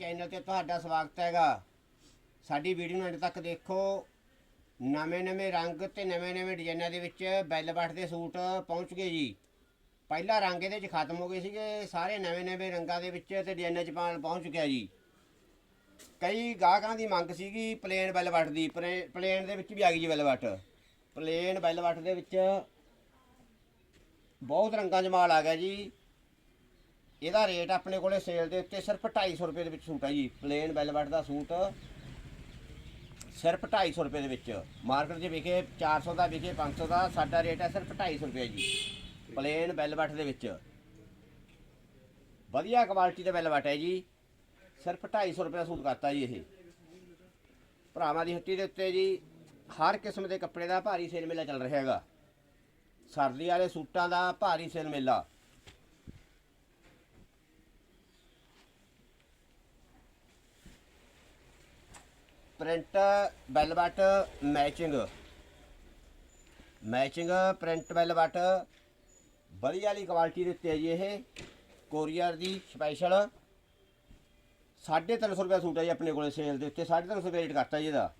Channel ਤੇ ਤੁਹਾਡਾ ਸਵਾਗਤ ਹੈਗਾ। ਸਾਡੀ ਵੀਡੀਓ ਨੂੰ ਅੰਤ ਤੱਕ ਦੇਖੋ। ਨਵੇਂ-ਨਵੇਂ ਰੰਗ ਤੇ ਨਵੇਂ-ਨਵੇਂ ਡਿਜ਼ਾਈਨਾਂ ਦੇ ਵਿੱਚ ਬੈਲਵਟ ਦੇ ਸੂਟ ਪਹੁੰਚ ਗਏ ਜੀ। ਪਹਿਲਾ ਰੰਗ ਇਹਦੇ ਵਿੱਚ ਖਤਮ ਹੋ ਗਏ ਸੀਗੇ। ਸਾਰੇ ਨਵੇਂ-ਨਵੇਂ ਰੰਗਾਂ ਦੇ ਵਿੱਚ ਤੇ ਡਿਜ਼ਾਈਨਾਂ 'ਚ ਪਾਣ ਪਹੁੰਚ ਚੁੱਕਿਆ ਜੀ। ਕਈ ਗਾਹਕਾਂ ਦੀ ਮੰਗ ਸੀਗੀ ਪਲੇਨ ਬੈਲਵਟ ਦੀ। ਪਲੇਨ ਦੇ ਵਿੱਚ ਵੀ ਆ ਗਈ ਜੀ ਬੈਲਵਟ ਪਲੇਨ ਬੈਲਵਟ ਦੇ ਵਿੱਚ ਬਹੁਤ ਰੰਗਾਂ 'ਚ ਮਾਲ ਆ ਗਿਆ ਜੀ। ਇਹਦਾ ਰੇਟ ਆਪਣੇ ਕੋਲੇ ਸੇਲ ਦੇ ਉੱਤੇ ਸਿਰਫ 250 ਰੁਪਏ ਦੇ ਵਿੱਚ ਸੂਟ ਹੈ ਜੀ ਪਲੇਨ ਵੈਲਵਟ ਦਾ ਸੂਟ। ਸਿਰਫ 250 ਰੁਪਏ ਦੇ ਵਿੱਚ। ਮਾਰਕੀਟ 'ਚ ਵਿਕੇ 400 ਦਾ, ਵਿਕੇ 500 ਦਾ, ਸਾਡਾ ਰੇਟ ਹੈ ਸਿਰਫ 250 ਰੁਪਏ ਜੀ ਪਲੇਨ ਵੈਲਵਟ ਦੇ ਵਿੱਚ। ਵਧੀਆ ਕੁਆਲਿਟੀ ਦਾ ਵੈਲਵਟ ਹੈ ਜੀ, ਸਿਰਫ 250 ਰੁਪਏ ਦਾ ਸੂਟ ਕਰਤਾ ਜੀ ਇਹ। ਭਰਾਵਾਂ ਦੀ ਹੱਟੀ ਦੇ ਉੱਤੇ ਜੀ, ਹਰ ਕਿਸਮ ਦੇ ਕੱਪੜੇ ਦਾ ਭਾਰੀ ਸੇਲ ਮੇਲਾ ਚੱਲ ਰਿਹਾ ਹੈਗਾ। ਸਰਦੀ ਵਾਲੇ ਸੂਟਾਂ ਦਾ ਭਾਰੀ ਸੇਲ ਮੇਲਾ। Print velvet matching matching print velvet ਵਧੀਆ ਵਾਲੀ ਕੁਆਲਿਟੀ ਦੇ ਉੱਤੇ ਹੈ ਜੀ ਇਹ। ਕੋਰੀਅਰ ਦੀ ਸਪੈਸ਼ਲ 350 ਰੁਪਏ ਸੂਟ ਹੈ ਜੀ ਆਪਣੇ ਕੋਲੇ ਸੇਲ ਦੇ ਉੱਤੇ। 350 ਰੁਪਏ ਰੇਟ ਕਰਤਾ ਜੀ ਇਹਦਾ।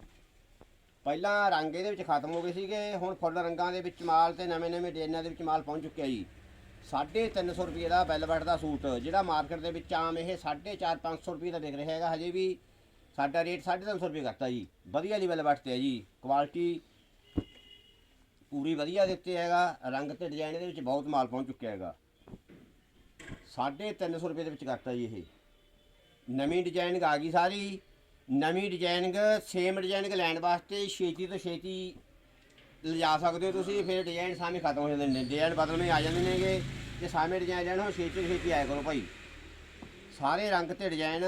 ਪਹਿਲਾਂ ਰੰਗ ਇਹਦੇ ਵਿੱਚ ਖਤਮ ਹੋ ਗਏ ਸੀਗੇ। ਹੁਣ ਫੁੱਲ ਰੰਗਾਂ ਦੇ ਵਿੱਚ ਮਾਲ ਤੇ ਨਵੇਂ-ਨਵੇਂ ਡਿਜ਼ਾਈਨਾਂ ਦੇ ਵਿੱਚ ਮਾਲ ਪਹੁੰਚ ਚੁੱਕਿਆ ਜੀ। 350 ਰੁਪਏ ਦਾ ਬੈਲਵਟ ਦਾ ਸੂਟ, ਜਿਹੜਾ ਮਾਰਕੀਟ ਦੇ ਵਿੱਚ ਆਮ ਇਹ 4.5 500 ਰੁਪਏ ਦਾ ਵਿਕ ਰਿਹਾ ਹੈਗਾ ਹਜੇ ਵੀ। ਸਾਡਾ ਰੇਟ 350 ਰੁਪਏ ਕਰਤਾ ਜੀ। ਵਧੀਆ ਦੀ ਬੈਲਵਟ ਤੇ ਹੈ ਜੀ। ਕੁਆਲਿਟੀ ਪੂਰੀ ਵਧੀਆ ਦਿੱਤੇ ਹੈਗਾ। ਰੰਗ ਤੇ ਡਿਜ਼ਾਈਨ ਦੇ ਵਿੱਚ ਬਹੁਤ ਮਾਲ ਪਹੁੰਚ ਚੁੱਕਿਆ ਹੈਗਾ। 350 ਰੁਪਏ ਦੇ ਵਿੱਚ ਕਰਤਾ ਜੀ ਇਹ। ਨਵੀਂ ਡਿਜ਼ਾਈਨਿੰਗ ਆ ਗਈ ਸਾਰੀ। ਨਵੀਂ ਡਿਜ਼ਾਈਨਿੰਗ ਸੇਮ ਡਿਜ਼ਾਈਨਿੰਗ ਲੈਣ ਵਾਸਤੇ ਛੇਤੀ ਤੋਂ ਛੇਤੀ ਲਿਜਾ ਸਕਦੇ ਹੋ ਤੁਸੀਂ। ਫਿਰ ਡਿਜ਼ਾਈਨ ਸਾਹਮਣੇ ਖਤਮ ਹੋ ਜਾਂਦੇ ਨੇ। ਡਿਜ਼ਾਈਨ ਬਦਲਵੇਂ ਆ ਜਾਂਦੇ ਨੇਗੇ ਜੇ ਸਾਹਮਣੇ ਡਿਜ਼ਾਈਨ ਲੈਣਾ ਹੋ ਛੇਤੀ ਤੋਂ ਛੇਤੀ ਆਇਆ ਕਰੋ ਭਾਈ। ਸਾਰੇ ਰੰਗ ਤੇ ਡਿਜ਼ਾਈਨ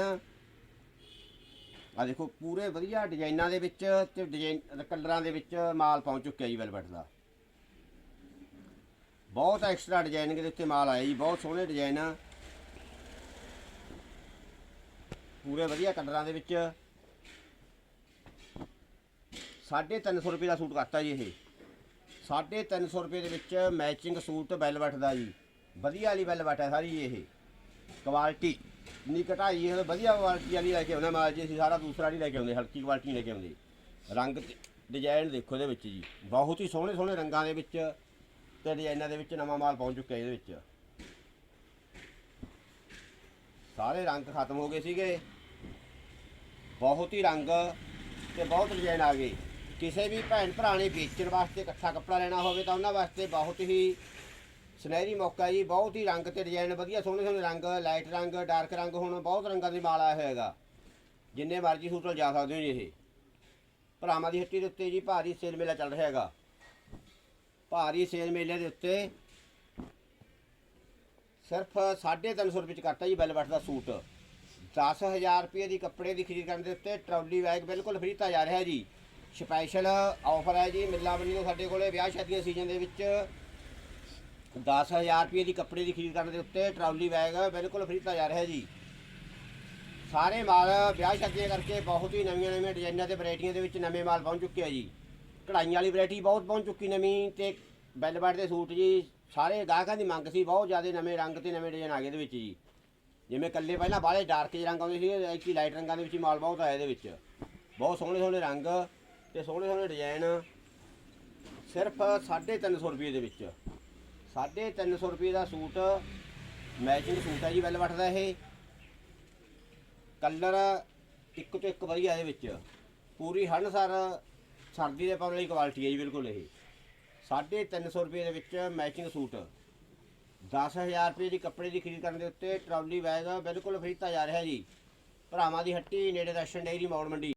ਆ ਦੇਖੋ, ਪੂਰੇ ਵਧੀਆ ਡਿਜ਼ਾਈਨਾਂ ਦੇ ਵਿੱਚ ਤੇ ਡਿਜ਼ਾਈਨ ਕਲਰਾਂ ਦੇ ਵਿੱਚ ਮਾਲ ਪਹੁੰਚ ਚੁੱਕਿਆ ਜੀ ਵੈਲਵਟ ਦਾ। ਬਹੁਤ ਐਕਸਟਰਾ ਡਿਜ਼ਾਈਨਿੰਗ ਦੇ ਉੱਤੇ ਮਾਲ ਆਇਆ ਜੀ, ਬਹੁਤ ਸੋਹਣੇ ਡਿਜ਼ਾਈਨ ਆ। ਪੂਰੇ ਵਧੀਆ ਕਲਰਾਂ ਦੇ ਵਿੱਚ 350 ਰੁਪਏ ਦਾ ਸੂਟ ਕਰਤਾ ਜੀ ਇਹ। 350 ਰੁਪਏ ਦੇ ਵਿੱਚ ਮੈਚਿੰਗ ਸੂਟ ਵੈਲਵਟ ਦਾ ਜੀ। ਵਧੀਆ ਵਾਲੀ ਵੈਲਵਟ ਹੈ ਸਾਰੀ ਇਹ। ਕੁਆਲਿਟੀ ਨੀ ਘਟਾਈ ਇਹ ਵਧੀਆ ਕੁਆਲਿਟੀ ਵਾਲੀ ਲੈ ਕੇ ਆਉਂਦਾ ਮਾਲ ਜੀ, ਅਸੀਂ ਸਾਰਾ ਦੂਸਰਾ ਨਹੀਂ ਲੈ ਕੇ ਆਉਂਦੇ, ਹਲਕੀ ਕੁਆਲਿਟੀ ਲੈ ਕੇ ਆਉਂਦੇ। ਰੰਗ ਤੇ ਡਿਜ਼ਾਈਨ ਦੇਖੋ ਇਹਦੇ ਵਿੱਚ ਜੀ, ਬਹੁਤ ਹੀ ਸੋਹਣੇ ਸੋਹਣੇ ਰੰਗਾਂ ਦੇ ਵਿੱਚ ਤੇ ਡਿਜ਼ਾਈਨਾਂ ਦੇ ਵਿੱਚ ਨਵਾਂ ਮਾਲ ਪਹੁੰਚ ਚੁੱਕਿਆ ਇਹਦੇ ਵਿੱਚ। ਸਾਰੇ ਰੰਗ ਖਤਮ ਹੋ ਗਏ ਸੀਗੇ। ਬਹੁਤ ਹੀ ਰੰਗ ਤੇ ਬਹੁਤ ਡਿਜ਼ਾਈਨ ਆ ਗਏ। ਕਿਸੇ ਵੀ ਭੈਣ ਭਰਾ ਨੇ ਵੇਚਣ ਵਾਸਤੇ ਇਕੱਠਾ ਕੱਪੜਾ ਲੈਣਾ ਹੋਵੇ ਤਾਂ ਉਹਨਾਂ ਵਾਸਤੇ ਬਹੁਤ ਹੀ ਸੁਨਹਿਰੀ ਮੌਕਾ ਜੀ, ਬਹੁਤ ਹੀ ਰੰਗ ਤੇ ਡਿਜ਼ਾਈਨ ਵਧੀਆ, ਸੋਹਣੇ ਸੋਹਣੇ ਰੰਗ ਲਾਈਟ ਰੰਗ ਡਾਰਕ ਰੰਗ, ਹੁਣ ਬਹੁਤ ਰੰਗਾਂ ਦੇ ਮਾਲ ਆਇਆ ਹੋਏਗਾ ਜਿੰਨੇ ਮਰਜ਼ੀ ਸੂਟ ਜਾ ਸਕਦੇ ਹੋ ਜੀ ਇਹ। ਭਰਾਵਾਂ ਦੀ ਹੱਟੀ ਦੇ ਉੱਤੇ ਜੀ ਭਾਰੀ ਸੇਲ ਮੇਲਾ ਚੱਲ ਰਿਹਾ ਹੈਗਾ। ਭਾਰੀ ਸੇਲ ਮੇਲੇ ਦੇ ਉੱਤੇ ਸਿਰਫ 350 ਰੁਪਏ ਚ ਕਰਤਾ ਜੀ ਬੈਲਵਟ ਦਾ ਸੂਟ। 10000 ਰੁਪਏ ਦੀ ਕੱਪੜੇ ਦੀ ਖਰੀਦ ਕਰਨ ਦੇ ਉੱਤੇ ਟਰਾਲੀ ਬੈਗ ਬਿਲਕੁਲ ਫ੍ਰੀ ਤਾਂ ਜਾ ਰਿਹਾ ਜੀ। ਸਪੈਸ਼ਲ ਆਫਰ ਹੈ ਜੀ ਮਿੱਲਾ ਬੰਨੀ ਤੋਂ ਸਾਡੇ ਕੋਲੇ ਵਿਆਹ ਸ਼ਾਦੀਆਂ ਸੀਜ਼ਨ ਦੇ ਵਿੱਚ 10000 ਰੁਪਏ ਦੀ ਕੱਪੜੇ ਦੀ ਖਰੀਦ ਕਰਨ ਦੇ ਉੱਤੇ ਟਰਾਲੀ ਬੈਗ ਬਿਲਕੁਲ ਫ੍ਰੀ ਤਾ ਜਾ ਰਿਹਾ ਜੀ। ਸਾਰੇ ਮਾਲ ਵਿਆਹ ਸ਼ਾਦੀਆਂ ਕਰਕੇ ਬਹੁਤ ਹੀ ਨਵੀਆਂ ਨਵੀਆਂ ਡਿਜ਼ਾਈਨਾਂ ਤੇ ਵੈਰਾਈਟੀਆਂ ਦੇ ਵਿੱਚ ਨਵੇਂ ਮਾਲ ਪਹੁੰਚ ਚੁੱਕਿਆ ਜੀ। ਕਢਾਈਆਂ ਵਾਲੀ ਵੈਰਾਈਟੀ ਬਹੁਤ ਪਹੁੰਚ ਚੁੱਕੀ ਨਵੀਂ ਤੇ ਬੈਲਵਟ ਦੇ ਸੂਟ ਜੀ, ਸਾਰੇ ਗਾਹਕਾਂ ਦੀ ਮੰਗ ਸੀ ਬਹੁਤ ਜ਼ਿਆਦਾ ਨਵੇਂ ਰੰਗ ਤੇ ਨਵੇਂ ਡਿਜ਼ਾਈਨ ਆ ਗਏ ਇਹਦੇ ਵਿੱਚ ਜੀ। ਜਿਵੇਂ ਕੱਲੇ ਪਹਿਲਾਂ ਬਾਹਲੇ ਡਾਰਕ ਜਿਹੇ ਰੰਗ ਆਉਂਦੇ ਸੀ ਐਕੀ ਲਾਈਟ ਰੰਗਾਂ ਦੇ ਵਿੱਚ ਮਾਲ ਬਹੁਤ ਆਇਆ ਇਹਦੇ ਵਿੱਚ। ਬਹੁਤ ਸੋਹਣੇ ਸੋਹਣੇ ਰੰਗ ਤੇ ਸੋਹਣੇ ਸੋਹਣੇ ਡਿਜ਼ਾਈਨ, ਸਿਰਫ 350 ਰੁਪਏ ਦੇ ਵਿੱਚ। 350 ਰੁਪਏ ਦਾ ਸੂਟ ਮੈਚਿੰਗ ਸੂਟ ਹੈ ਜੀ ਵੈਲਵਟ ਦਾ ਇਹ। ਕਲਰ ਇੱਕ ਤੋਂ ਇੱਕ ਵਧੀਆ ਇਹਦੇ ਵਿੱਚ। ਪੂਰੀ ਹੰਡਸਰ ਸਰਦੀ ਦੇ ਪਾਉਣ ਲਈ ਕੁਆਲਿਟੀ ਹੈ ਜੀ, ਬਿਲਕੁਲ ਇਹ। 350 ਰੁਪਏ ਦੇ ਵਿੱਚ ਮੈਚਿੰਗ ਸੂਟ। 10000 ਰੁਪਏ ਦੀ ਕੱਪੜੇ ਦੀ ਖਰੀਦ ਕਰਨ ਦੇ ਉੱਤੇ ਟਰਾਲੀ ਬੈਗ ਬਿਲਕੁਲ ਫ੍ਰੀ ਤਾ ਜਾ ਰਿਹਾ ਜੀ। ਭਰਾਵਾਂ ਦੀ ਹੱਟੀ, ਨੇੜੇ ਦਰਸ਼ਨ ਡੇਰੀ ਮੌੜ ਮੰਡੀ।